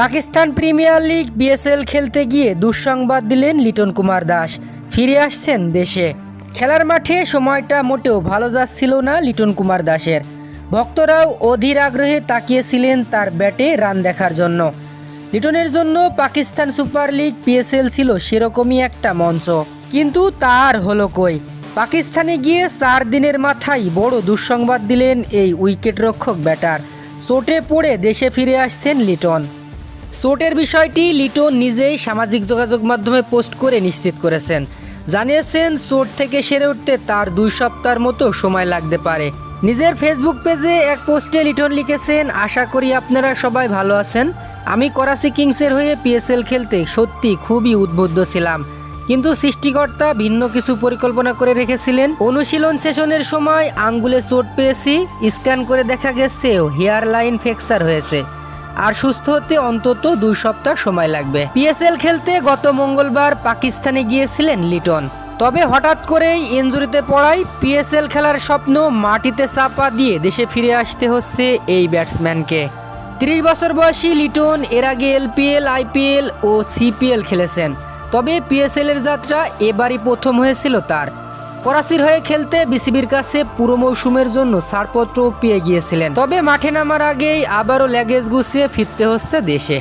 Pakistan premier league BSL খেলতে গিয়ে দুঃসংবাদ দিলেন লিটন কুমার দাস। ফিরে আসছেন দেশে। খেলার মাঠে সময়টা মোটেও ভালো যাচ্ছিল না লিটন কুমার দাসের। ভক্তরাও অধীর আগ্রহে তাকিয়েছিলেন তার ব্যাটে রান দেখার জন্য। লিটনের জন্য পাকিস্তান সুপার লিগ পিএসএল ছিল সেরকমই একটা মঞ্চ। কিন্তু তার হলো কই? পাকিস্তানে গিয়ে চার দিনের মাথায় বড় দুঃসংবাদ দিলেন এই উইকেটরক্ষক ব্যাটার। চোটে পড়ে দেশে ফিরে আসছেন লিটন। চোটের বিষয়টি লিটন নিজেই সামাজিক যোগাযোগ মাধ্যমে পোস্ট করে নিশ্চিত করেছেন। জানিয়েছেন চোট থেকে সেরে উঠতে তার দুই সপ্তাহের মতো সময় লাগতে পারে। নিজের ফেসবুক পেজে এক পোস্টে লিটন লিখেছেন, আশা করি আপনারা সবাই ভালো আছেন। আমি করাচি কিংসের হয়ে পিএসএল খেলতে সত্যি খুবই উদ্বুদ্ধ ছিলাম। কিন্তু সৃষ্টিকর্তা ভিন্ন কিছু পরিকল্পনা করে রেখেছিলেন। অনুশীলন সেশনের সময় আঙ্গুলে চোট পেয়েছি, স্ক্যান করে দেখা গেছে হেয়ার লাইন ফ্র্যাকচার হয়েছে। আর সুস্থ হতে অন্তত দুই সপ্তাহ সময় লাগবে। পিএসএল খেলতে গত মঙ্গলবার পাকিস্তানে গিয়েছিলেন লিটন। তবে হঠাৎ করেই ইনজুরিতে পড়ায় পিএসএল খেলার স্বপ্ন মাটিতে চাপা দিয়ে দেশে ফিরে আসতে হচ্ছে এই ব্যাটসম্যানকে। তিরিশ বছর বয়সী লিটন এর আগে এলপিএল আইপিএল ও সিপিএল খেলেছেন। তবে পিএসএল এর যাত্রা এবারই প্রথম হয়েছিল তার। করাচির হয়ে খেলতে বিসিবির কাছে পুরো মৌসুমের জন্য ছাড়পত্র পেয়ে গিয়েছিলেন। তবে মাঠে নামার আগেই আবারও ল্যাগেজ গুছিয়ে ফিরতে হচ্ছে দেশে।